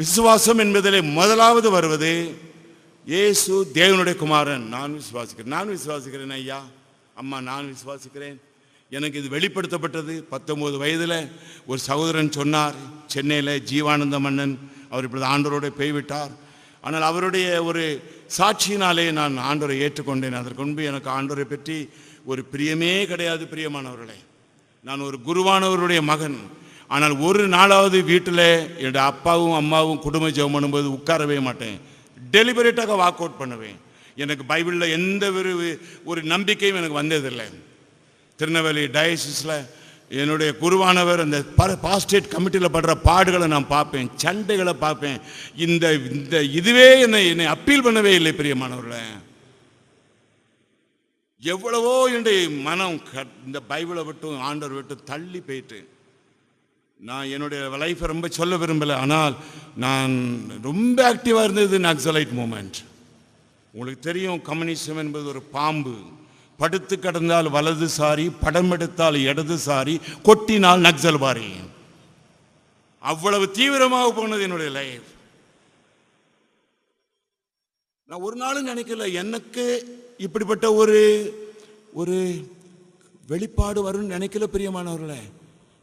விசுவாசம் என்பதிலே முதலாவது வருவது இயேசு தேவனுடைய குமாரன். நான் விசுவாசிக்கிறேன். நான் விசுவாசிக்கிறேன் ஐயா. அம்மா நான் விசுவாசிக்கிறேன். எனக்கு இது வெளிப்படுத்தப்பட்டது பத்தொம்போது வயதில். ஒரு சகோதரன் சொன்னார் சென்னையில் ஜீவானந்த மன்னன். அவர் இப்படி ஆண்டவரோட போய்விட்டார். ஆனால் அவருடைய ஒரு சாட்சியினாலே நான் ஆண்டவரை ஏற்றுக்கொண்டேன். அதற்கு முன்பு எனக்கு ஆண்டவரை பற்றி ஒரு பிரியமே கிடையாது பிரியமானவர்களே. நான் ஒரு குருவானவருடைய மகன். ஆனால் ஒரு நாளாவது வீட்டில் என்னுடைய அப்பாவும் அம்மாவும் குடும்ப ஜெபம் பண்ணும்போது உட்காரவே மாட்டேன். டெலிபரேட்டாக வாக் அவுட் பண்ணுவேன். எனக்கு பைபிளில் எந்த ஒரு ஒரு நம்பிக்கையும் எனக்கு வந்ததில்லை. திருநெல்வேலி டயசிஸில் என்னுடைய குருவானவர் அந்த பாஸ்டேட் கமிட்டியில் படுற பாடுகளை நான் பார்ப்பேன். சண்டைகளை பார்ப்பேன். இந்த இந்த இதுவே என்னை என்னை அப்பீல் பண்ணவே இல்லை பிரியமானவர்களே. எவ்வளவோ என்னுடைய மனம் க- இந்த பைபிளை விட்டும் ஆண்டவர் விட்டு தள்ளி போயிட்டு. நான் என்னுடைய லைஃப்பை ரொம்ப சொல்ல விரும்பலை. ஆனால் நான் ரொம்ப ஆக்டிவாக இருந்தது நக்சலைட் மூமெண்ட் உங்களுக்கு தெரியும் கம்யூனிசம் என்பது ஒரு பாம்பு. படுத்து கிடந்தால் வலதுசாரி படம் எடுத்தால் இடதுசாரி கொட்டினால் நக்சல்வாரி அவ்வளவு தீவிரமாக போனது என்னுடைய லைஃப் நான் ஒரு நாளும் நினைக்கல எனக்கு இப்படிப்பட்ட ஒரு ஒரு வெளிப்பாடு வரும்னு நினைக்கல பிரியமானவர்களே.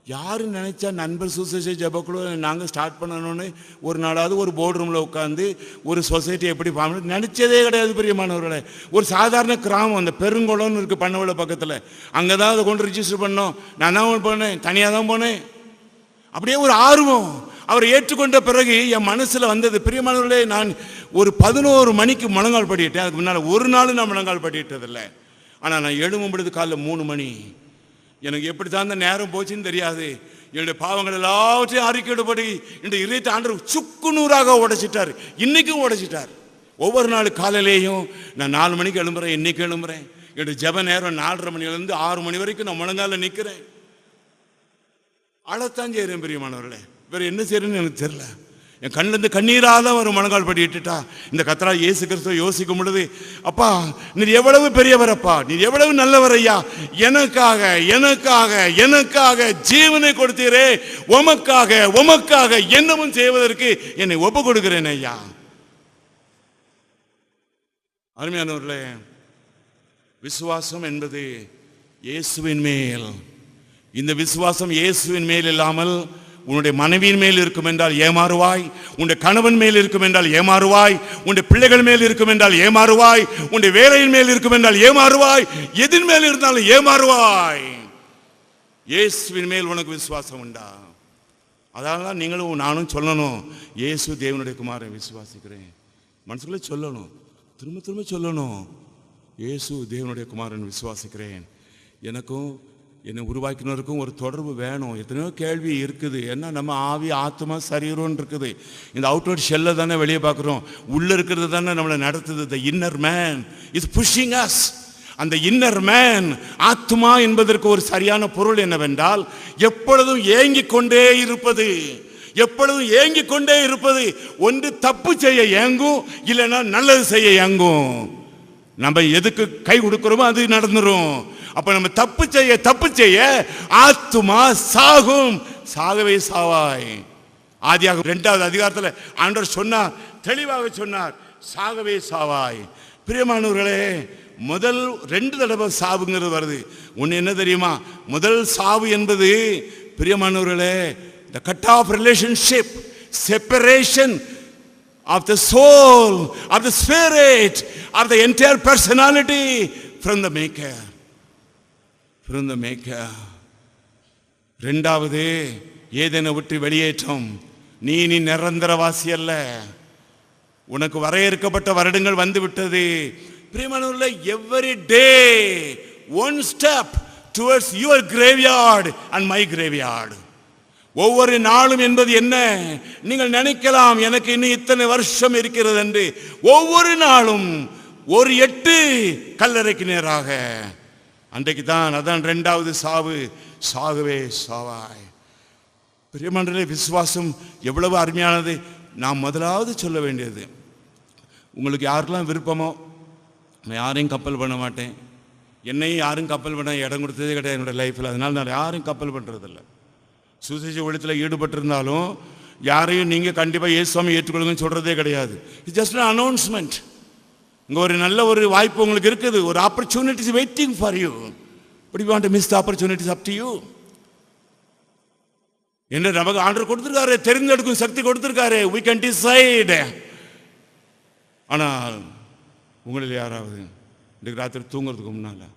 யார் நினைச்சா நண்பர் சுசேஷ ஜபக்குழு நாங்கள் ஸ்டார்ட் பண்ணணும்னு ஒரு நாளாவது ஒரு போர்டு ரூமில் உட்காந்து ஒரு சொசைட்டி எப்படி ஃபார்ம் நினச்சதே கிடையாது பிரியமானவர்களே ஒரு சாதாரண கிராமம் அந்த பெருங்குளம்னு இருக்குது பண்ணவள பக்கத்தில். அங்கே தான் அதை கொண்டு ரிஜிஸ்டர் பண்ணோம். நான் தான் போனேன் தனியாக தான் போனேன். அப்படியே ஒரு ஆர்வம். அவரை ஏற்றுக்கொண்ட பிறகு என் மனசில் வந்தது பிரியமானவர்களே நான் ஒரு பதினோரு மணிக்கு முழங்கால் படிட்டேன் அதுக்கு முன்னால் ஒரு நாள் நான் முழங்கால் படிட்டதில்லை ஆனால் நான் எழும்பும் பொழுது காலைல மூணு மணி. எனக்கு எப்படி தான் அந்த நேரம் போச்சுன்னு தெரியாது. என்னுடைய பாவங்கள் எல்லாவற்றையும் அறிக்கையிடப்படி இந்த இதயத்தை ஆண்டவர் சுக்கு நூறாக உடைச்சிட்டார். இன்னைக்கும் உடைச்சிட்டார். ஒவ்வொரு நாள் காலையிலேயும் நான் நாலு மணிக்கு எழும்புறேன் இன்னைக்கு எழும்புறேன். என்னுடைய ஜெப நேரம் நாலரை மணிலேருந்து ஆறு மணி வரைக்கும் நான் முழங்கால நிற்கிறேன். அழத்தான் செய்கிறேன் பிரியமானவர்களே. வேறு என்ன செய்யறேன்னு எனக்கு தெரில என் கண்ணிலேருந்து கண்ணீராக தான் ஒரு மனங்கால் படி இட்டுட்டா. இந்த கத்தரா இயேசு கிறிஸ்துவ யோசிக்கும் பொழுது அப்பா நீர் எவ்வளவு பெரியவரப்பா நீர் எவ்வளவு நல்லவர் ஐயா எனக்காக எனக்காக எனக்காக ஜீவனை கொடுத்தீரே. உமக்காக உமக்காக என்னவும் செய்வதற்கு என்னை ஒப்பு கொடுக்கிறேன் ஐயா. அருமையானவர்களே விசுவாசம் என்பது இயேசுவின் மேல். இந்த விசுவாசம் இயேசுவின் மேல் இல்லாமல் உன்னுடைய மனைவியின் மேல் இருக்கும் என்றால் ஏமாறுவாய் உன்னுடைய கணவன் மேல் இருக்கும் என்றால் ஏமாறுவாய் உன்னுடைய பிள்ளைகள் மேல் இருக்கும் என்றால் ஏமாறுவாய் உன்னுடைய வேலையின் மேல் இருக்கும் என்றால் ஏமாறுவாய் எதின் மேல் இருந்தாலும் ஏமாறுவாய். இயேசுவின் மேல் உனக்கு விசுவாசம் உண்டா? அதனால தான் நீங்களும் நானும் சொல்லணும். இயேசு தேவனுடைய குமாரன் விசுவாசிக்கிறேன். மனசுக்குள்ளே சொல்லணும். திரும்ப திரும்ப சொல்லணும். இயேசு தேவனுடைய குமாரன் விசுவாசிக்கிறேன். எனக்கும் என்னை உருவாக்கினருக்கும் ஒரு தொடர்பு வேணும். எத்தனையோ கேள்வி இருக்குது. என்ன நம்ம ஆவி ஆத்மா சரீரம்னு இருக்குது. இந்த அவுட்வர்ட் ஷெல்லை தானே வெளியே பார்க்குறோம். உள்ளே இருக்கிறது தானே நம்மளை நடத்துது. The inner man is pushing us அந்த இன்னர் மேன் ஆத்மா என்பதற்கு ஒரு சரியான பொருள் என்னவென்றால் எப்பொழுதும் ஏங்கிக் கொண்டே இருப்பது. எப்பொழுதும் ஏங்கிக் கொண்டே இருப்பது. ஒன்று தப்பு செய்ய ஏங்கும் இல்லைன்னா நல்லது செய்ய ஏங்கும். நம்ம எதுக்கு கை கொடுக்கிறோமோ அது நடந்துரும். அப்ப நம்ம தப்பு செய்ய தப்பு செய்ய ஆத்துமா சாகும். சாகவே சாவாய். ஆதியாக ரெண்டாவது அதிகாரத்தில் ஆண்டவர் சொன்னார் தெளிவாக சொன்னார் சாகவே சாவாய். பிரியமானவர்களே முதல் ரெண்டு தடவை சாவுங்கிறது வருது. ஒன்று என்ன தெரியுமா? முதல் சாவு என்பது பிரியமானவர்களே the cut off relationship separation of the soul, of the spirit, of the entire personality from the maker. From the maker. ரெண்டாவது ஏதேனை விட்டு வெளியேற்றம் நீ நீ நிரந்தரவாசி அல்ல உனக்கு வரையறுக்கப்பட்ட வருடங்கள் வந்து விட்டது பிரியமானவர்களே every day one step towards your graveyard and my graveyard ஒவ்வொரு நாளும் என்பது என்ன? நீங்கள் நினைக்கலாம் எனக்கு இன்னும் இத்தனை வருஷம் இருக்கிறது என்று. ஒவ்வொரு நாளும் ஒரு எட்டு கல்லறைக்கு நேராக. அன்றைக்கு தான் அதான் ரெண்டாவது சாவு. சாகவே சாவாய். பிரியமன்றலே விசுவாசம் எவ்வளவு அருமையானது. நான் முதலாவது சொல்ல வேண்டியது. உங்களுக்கு யாருக்கெல்லாம் விருப்பமோ நான் யாரையும் கப்பல் பண்ண மாட்டேன். என்னையும் யாரும் கப்பல் பண்ண இடம் கொடுத்ததே கிடையாது என்னோடய லைஃப்பில் அதனால நான் யாரும் கப்பல் பண்ணுறதில்ல சுசேஷ ஒழித்தில் ஈடுபட்டிருந்தாலும் யாரையும் நீங்கள் கண்டிப்பாக இயேசுவாமி ஏற்றுக்கொள்ளுங்கன்னு சொல்கிறதே கிடையாது. இட்ஸ் ஜஸ்ட் அனௌன்ஸ்மெண்ட் இங்கே ஒரு நல்ல ஒரு வாய்ப்பு உங்களுக்கு இருக்குது. ஒரு opportunities waiting for you but you want miss the opportunities up to you என்று நமக்கு ஆர்டர் கொடுத்துருக்காரு தெரிந்தெடுக்கும் சக்தி கொடுத்துருக்காரு. வி கேன் டிசைட் ஆனால் உங்களில் யாராவது இன்றைக்கு ராத்திரி தூங்குறதுக்கு முன்னால்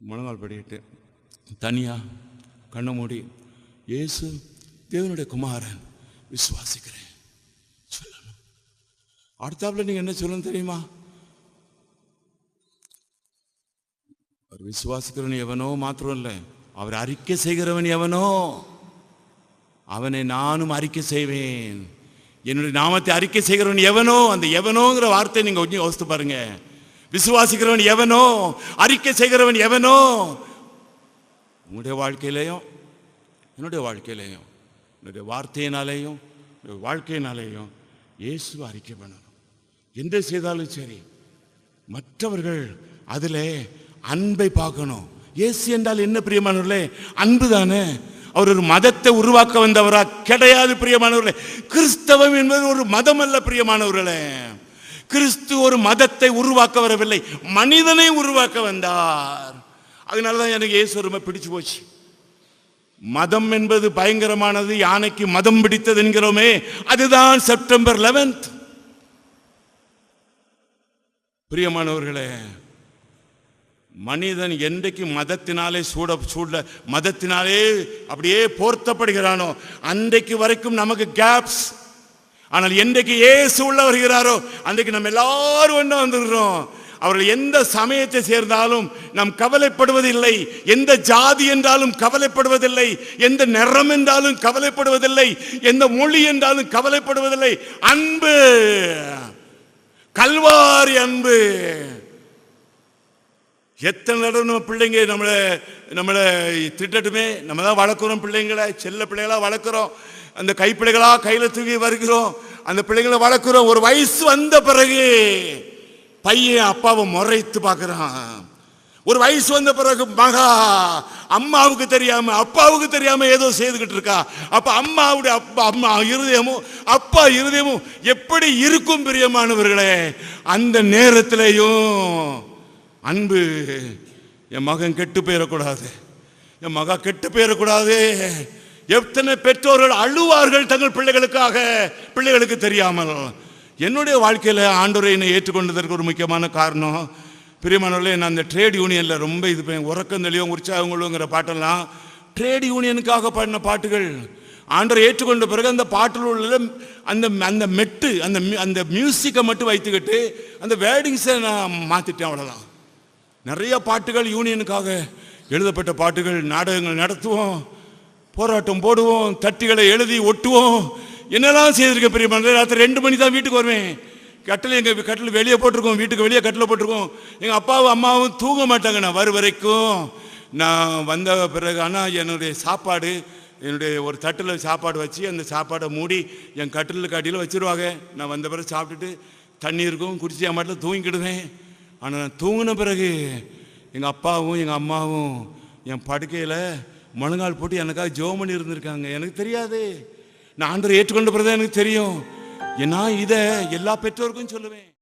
முழங்கால் படிக்கிட்டு தனியாக கண்ணை மூடி இயேசு தேவனுடைய குமாரன் விசுவாசிக்கிறேன். சொல்லணும். அடுத்தாப்புல நீங்க என்ன சொல்லணும் தெரியுமா? அவர் விசுவாசிக்கிறவன் எவனோ மாத்திரம் இல்லை. அவர் அறிக்கை செய்கிறவன் எவனோ? அவனை நானும் அறிக்கை செய்வேன். என்னுடைய நாமத்தை அறிக்கை செய்கிறவன் எவனோ? அந்த எவனோங்கிற வார்த்தை நீங்க கொஞ்சம் யோசித்து பாருங்க. விசுவாசிக்கிறவன் எவனோ? அறிக்கை செய்கிறவன் எவனோ? உங்களுடைய வாழ்க்கையிலையும் என்னுடைய வாழ்க்கையிலையும் என்னுடைய வார்த்தையினாலேயும் வாழ்க்கையினாலேயும் இயேசு அறிக்கை பண்ணணும். எந்த செய்தாலும் சரி மற்றவர்கள் அதிலே அன்பை பார்க்கணும். இயேசு என்றால் என்ன பிரியமானவர்களே? அன்பு தானே. அவர் ஒரு மதத்தை உருவாக்க வந்தவரா? கிடையாது பிரியமானவர்களே. கிறிஸ்தவம் என்பது ஒரு மதம் அல்ல பிரியமானவர்களே. கிறிஸ்து ஒரு மதத்தை உருவாக்க வரவில்லை மனிதனை உருவாக்க வந்தார். அதனால தான் எனக்கு இயேசு ரொம்ப பிடிச்சு போச்சு. மதம் என்பது பயங்கரமானது யானைக்கு மதம் பிடித்தது என்கிறோமே அதுதான் செப்டம்பர் 11th பிரியமானவர்களே மனிதன் என்றைக்கு மதத்தினாலே சூட சூட மதத்தினாலே அப்படியே போர்த்தப்படுகிறானோ அன்றைக்கு வரைக்கும் நமக்கு கேப்ஸ் ஆனால் என்றைக்கு ஏசு உள்ள வருகிறாரோ அன்றைக்கு நம்ம எல்லாரும் என்ன வந்துடுறோம்? அவர்கள் எந்த சமயத்தை சேர்ந்தாலும் நாம் கவலைப்படுவதில்லை. எந்த ஜாதி என்றாலும் கவலைப்படுவதில்லை. எந்த நிறம் என்றாலும் கவலைப்படுவதில்லை. எந்த மொழி என்றாலும் கவலைப்படுவதில்லை. அன்பு கல்வாரி அன்பு. எத்தனை தடவை நம்ம பிள்ளைங்க நம்மளை நம்மளை திட்டட்டுமே நம்ம தான் வளர்க்குறோம் பிள்ளைங்களை. செல்ல பிள்ளைகளா வளர்க்குறோம். அந்த கைப்பிள்ளைகளாக கையில் தூக்கி வருகிறோம். அந்த பிள்ளைங்களை வளர்க்குறோம். ஒரு வயசு வந்த பிறகு பையன் அப்பாவை முறைத்து பார்க்குறான். ஒரு வயசு வந்த பிறகு மகா அம்மாவுக்கு தெரியாம அப்பாவுக்கு தெரியாம ஏதோ செய்துகிட்டு இருக்கா. அப்ப அம்மாவுடைய அப்பா அம்மா இருதயமும் அப்பா இருதயமும் எப்படி இருக்கும் பிரியமானவர்களே? அந்த நேரத்திலையும் அன்பு என் மகன் கெட்டு போயிடக்கூடாது. என் மகா கெட்டு போயிடக்கூடாது. எத்தனை பெற்றோர்கள் அழுவார்கள் தங்கள் பிள்ளைகளுக்காக பிள்ளைகளுக்கு தெரியாமல். என்னுடைய வாழ்க்கையில் ஆண்டோரை என்னை ஏற்றுக்கொண்டதற்கு ஒரு முக்கியமான காரணம். பிரியமானவர்களே நான் அந்த ட்ரேட் யூனியனில் ரொம்ப இது பண்ணேன் உறக்கந்தளியும் உற்சாகங்களுங்கிற பாட்டெல்லாம் ட்ரேட் யூனியனுக்காக பாடின பாட்டுகள். ஆண்டரை ஏற்றுக்கொண்ட பிறகு அந்த பாட்டில் உள்ள அந்த அந்த மெட்டு அந்த அந்த மியூசிக்கை மட்டும் வைத்துக்கிட்டு அந்த வேர்டிங்ஸை நான் மாற்றிட்டேன் அவ்வளோதான் நிறைய பாட்டுகள் யூனியனுக்காக எழுதப்பட்ட பாட்டுகள் நாடகங்கள் நடத்துவோம் போராட்டம் போடுவோம் தட்டிகளை எழுதி ஒட்டுவோம் என்னெல்லாம் செய்திருக்கேன் பெரிய மனிதர் ராத்திரி ரெண்டு மணி தான் வீட்டுக்கு வருவேன். கட்டில் எங்கள் கட்டில் வெளியே போட்டிருக்கோம் வீட்டுக்கு வெளியே கட்டில் போட்டிருக்கோம். எங்கள் அப்பாவும் அம்மாவும் தூங்க மாட்டாங்க. நான் வரும் வரைக்கும் நான் வந்த பிறகு ஆனால் என்னுடைய சாப்பாடு என்னுடைய ஒரு தட்டில் சாப்பாடு வச்சு அந்த சாப்பாடை மூடி என் கட்டிலுக்கு கட்டியில் வச்சிருவாங்க. நான் வந்த பிறகு சாப்பிட்டுட்டு தண்ணி இருக்கும் குடிச்சு என் மாட்டில் தூங்கிக்கிடுவேன் ஆனால் நான் தூங்கின பிறகு எங்கள் அப்பாவும் எங்கள் அம்மாவும் என் படுக்கையில் முழங்கால் போட்டு எனக்காக ஜெபம் பண்ணி இருந்திருக்காங்க எனக்கு தெரியாது. நான் ஆண்டரை ஏற்றுக்கொண்ட பிறகு எனக்கு தெரியும். நான் இதை எல்லா பெற்றோருக்கும் சொல்லுவேன்.